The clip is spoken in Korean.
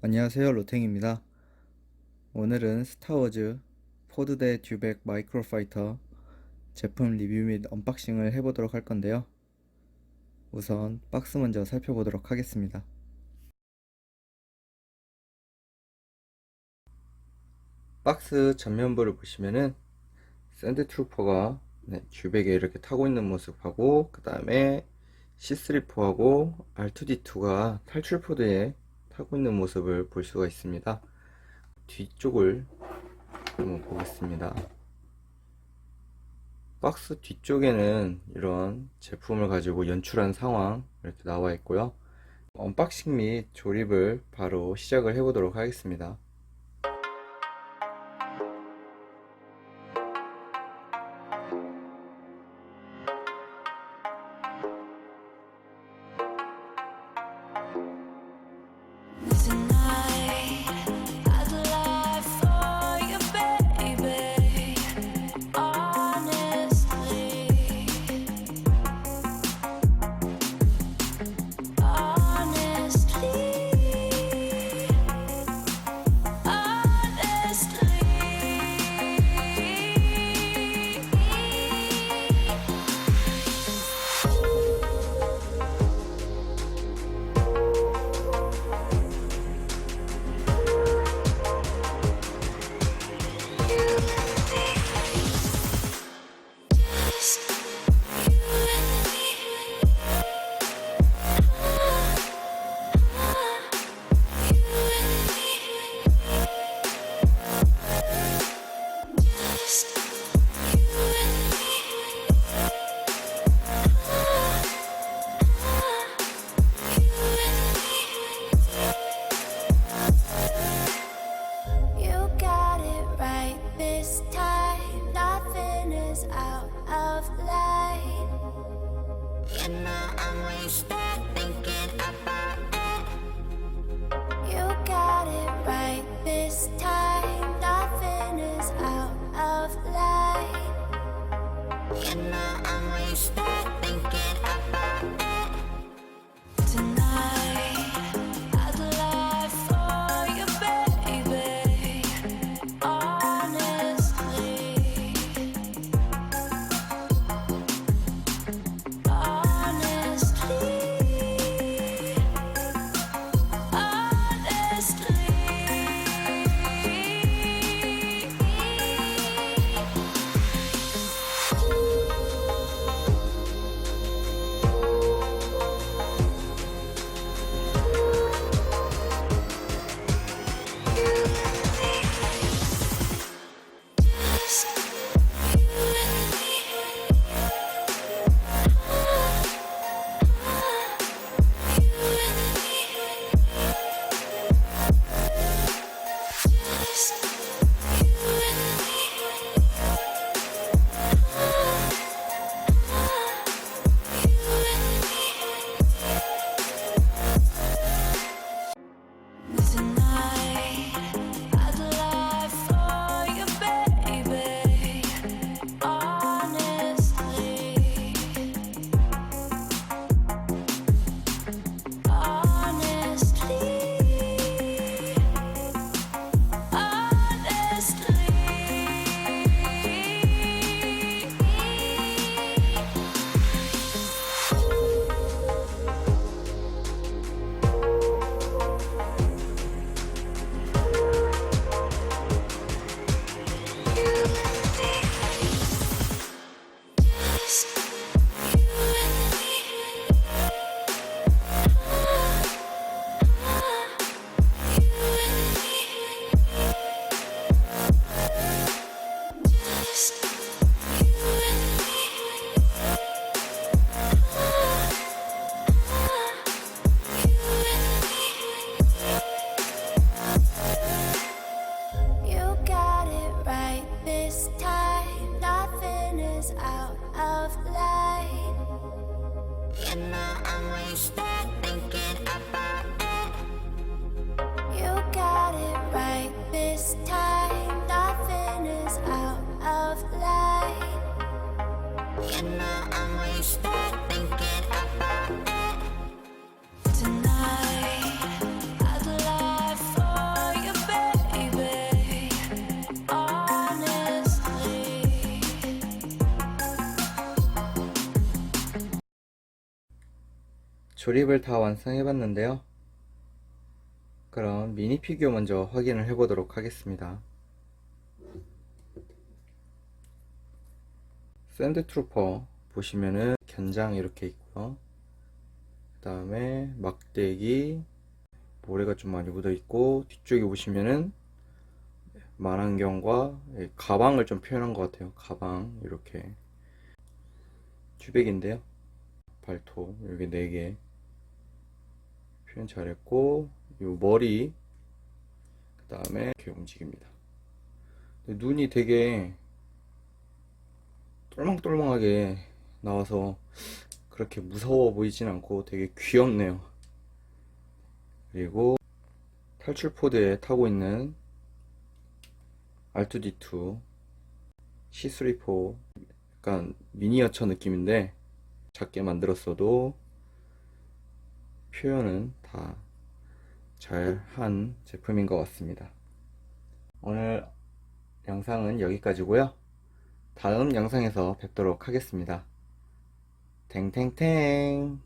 안녕하세요 로탱입니다. 오늘은 스타워즈 포드 대 듀백 마이크로파이터 제품 리뷰 및 언박싱을 해보도록 할 건데요. 우선 박스 먼저 살펴보도록 하겠습니다. 박스 전면부를 보시면은 샌드 트루퍼가 네, 듀백에 이렇게 타고 있는 모습하고 그 다음에 C3포하고 R2D2가 탈출 포드에 타고 있는 모습을 볼 수가 있습니다. 뒤쪽을 한번 보겠습니다. 박스 뒤쪽에는 이런 제품을 가지고 연출한 상황 이렇게 나와 있고요. 언박싱 및 조립을 바로 시작을 해 보도록 하겠습니다. of light. You know I'm wasted thinking about it. You got. 조립을 다 완성해 봤는데요. 그럼 미니 피규어 먼저 확인을 해 보도록 하겠습니다. 샌드 트루퍼 보시면은 견장 이렇게 있고요. 그 다음에 막대기 모래가 좀 많이 묻어 있고 뒤쪽에 보시면은 만안경과 예, 가방을 좀 표현한 것 같아요. 가방 이렇게 튜백인데요. 발톱 여기 4개 표현 잘했고 요 머리 그 다음에 이렇게 움직입니다. 눈이 되게 똘망똘망하게 나와서 그렇게 무서워 보이진 않고 되게 귀엽네요. 그리고 탈출 포드에 타고 있는 R2D2 C3포 약간 미니어처 느낌인데 작게 만들었어도 표현은 다 잘 한 제품인 것 같습니다. 오늘 영상은 여기까지고요. 다음 영상에서 뵙도록 하겠습니다. 탱탱탱